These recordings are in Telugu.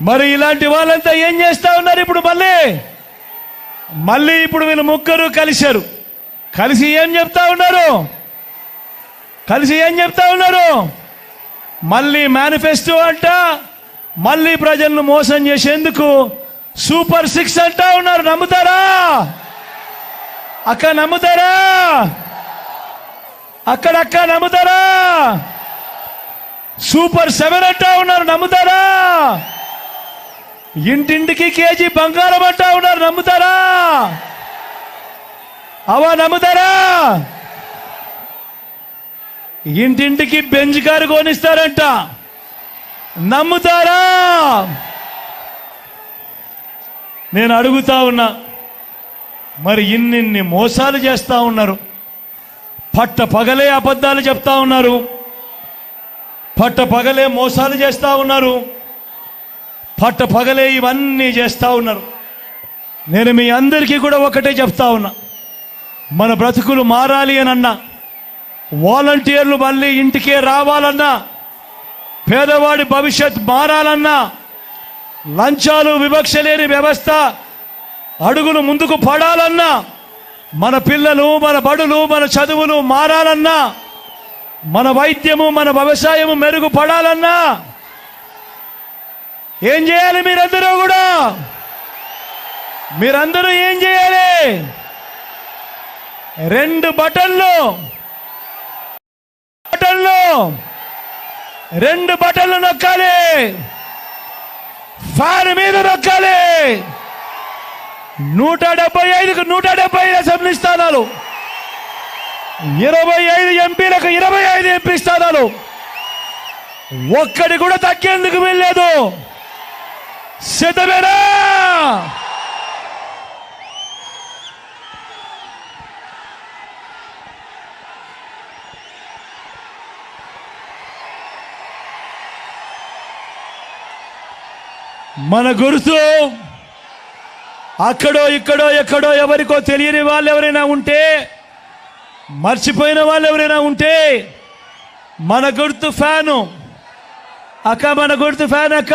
మరి ఇలాంటి వాళ్ళంతా ఏం చేస్తా ఉన్నారు ఇప్పుడు మళ్ళీ? మళ్ళీ ఇప్పుడు వీళ్ళు ముగ్గురు కలిశారు. కలిసి ఏం చెప్తా ఉన్నారు? కలిసి ఏం చెప్తా ఉన్నారు? మళ్ళీ మేనిఫెస్టో అంట మళ్ళీ ప్రజలను మోసం చేసేందుకు సూపర్ సిక్స్ అంటా ఉన్నారు. నమ్ముతారా? అక్క నమ్ముతారా? అక్కడక్క నమ్ముతారా? సూపర్ సెవెన్ అంటా ఉన్నారు. నమ్ముతారా? ఇంటింటికి కేజీ బంగారం అంటా ఉన్నారు నమ్ముతారా? అవా నమ్ముతారా? ఇంటింటికి బెంజ్ కారు కొనిస్తారంట నమ్ముతారా? నేను అడుగుతా ఉన్నా మరి ఇన్నిన్ని మోసాలు చేస్తా ఉన్నారు? పట్ట పగలే అబద్ధాలు చెప్తా ఉన్నారు? పట్ట పగలే మోసాలు చేస్తా ఉన్నారు? పట్ట పగలే ఇవన్నీ చేస్తూ ఉన్నారు. నేను మీ అందరికీ కూడా ఒకటే చెప్తా ఉన్నా. మన బ్రతుకులు మారాలి అని అన్నా వాలంటీర్లు మళ్ళీ ఇంటికే రావాలన్నా పేదవాడి భవిష్యత్ మారాలన్నా లంచాలు వివక్ష లేని వ్యవస్థ అడుగులు ముందుకు పడాలన్నా మన పిల్లలు మన బడులు మన చదువులు మారాలన్నా మన వైద్యము మన వ్యవసాయము మెరుగుపడాలన్నా ఏం చేయాలి మీరందరూ కూడా? మీరందరూ ఏం చేయాలి? రెండు బటన్లు. బటన్లు. రెండు బటన్లు నొక్కాలి. ఫ్యాన్ మీద నొక్కాలి. నూట డెబ్బై ఐదుకు నూట డెబ్బై ఐదు అసెంబ్లీ స్థానాలు. ఇరవై ఐదు ఎంపీలకు ఇరవై ఐదు ఎంపీ స్థానాలు. ఒక్కడి కూడా తగ్గేందుకు వెళ్ళలేదు సిద్ధమేనా మన గుర్తు అక్కడో ఇక్కడో ఎక్కడో ఎవరికో తెలియని వాళ్ళు ఎవరైనా ఉంటే మర్చిపోయిన వాళ్ళు ఎవరైనా ఉంటే మన గుర్తు ఫ్యాను. అక్క మన గుర్తు ఫ్యాన్ అక్క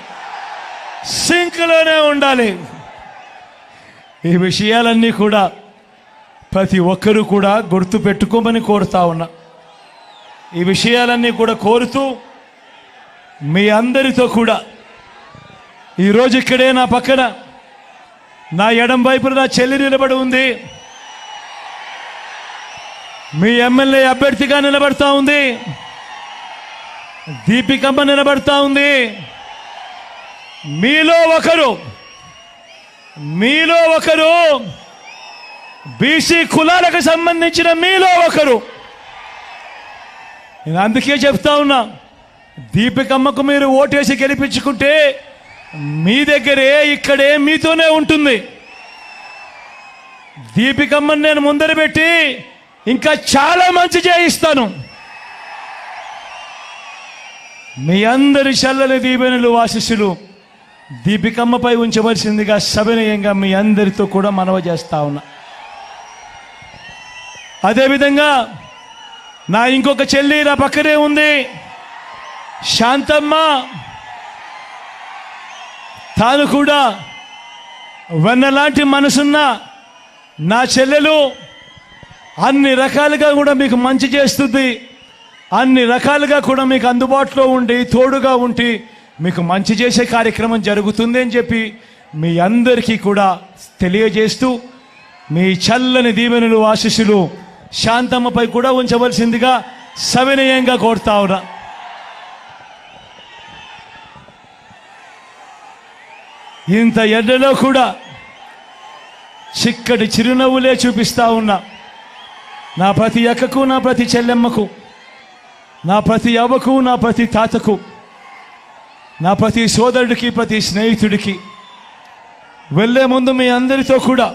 ఉండాలి ఉండాలి. ఈ విషయాలన్నీ కూడా ప్రతి ఒక్కరూ కూడా గుర్తు పెట్టుకోమని కోరుతా ఉన్నా. ఈ విషయాలన్నీ కూడా కోరుతూ మీ అందరితో కూడా ఈరోజు ఇక్కడే నా పక్కన నా ఎడం వైపున నా చెల్లి నిలబడి ఉంది. మీ ఎమ్మెల్యే అభ్యర్థిగా నిలబడతా ఉంది. దీపికమ్మ నిలబడతా ఉంది. మీలో ఒకరు మీలో ఒకరు బీసీ కులాలకు సంబంధించిన మీలో ఒకరు. నేను అందుకే చెప్తా ఉన్నా దీపికమ్మకు మీరు ఓటేసి గెలిపించుకుంటే మీ దగ్గరే ఇక్కడే మీతోనే ఉంటుంది. దీపికమ్మని నేను ముందర పెట్టి ఇంకా చాలా మంచి చేయిస్తాను. మీ అందరి చల్లని దీవెనలు వాసిస్సులు దీపికమ్మపై ఉంచవలసిందిగా సవినయంగా మీ అందరితో కూడా మనవ చేస్తా ఉన్నా. అదేవిధంగా నా ఇంకొక చెల్లి నా పక్కనే ఉంది. శాంతమ్మ. తాను కూడా వెన్నలాంటి మనసున్న నా చెల్లెలు. అన్ని రకాలుగా కూడా మీకు మంచి చేస్తుంది. అన్ని రకాలుగా కూడా మీకు అందుబాటులో ఉండి తోడుగా ఉండి మీకు మంచి చేసే కార్యక్రమం జరుగుతుంది అని చెప్పి మీ అందరికీ కూడా తెలియజేస్తూ మీ చల్లని దీవెనలు ఆశీస్సులు శాంతమ్మపై కూడా ఉంచవలసిందిగా సవినయంగా కోరుతా ఉన్నా. ఇంత ఎండలో కూడా చిక్కటి చిరునవ్వులే చూపిస్తా ఉన్నా. నా ప్రతి అక్కకు నా ప్రతి చెల్లెమ్మకు నా ప్రతి అవ్వకు నా ప్రతి తాతకు నా ప్రతి సోదరుడికి ప్రతి స్నేహితుడికి వెళ్ళే ముందు మీ అందరితో కూడా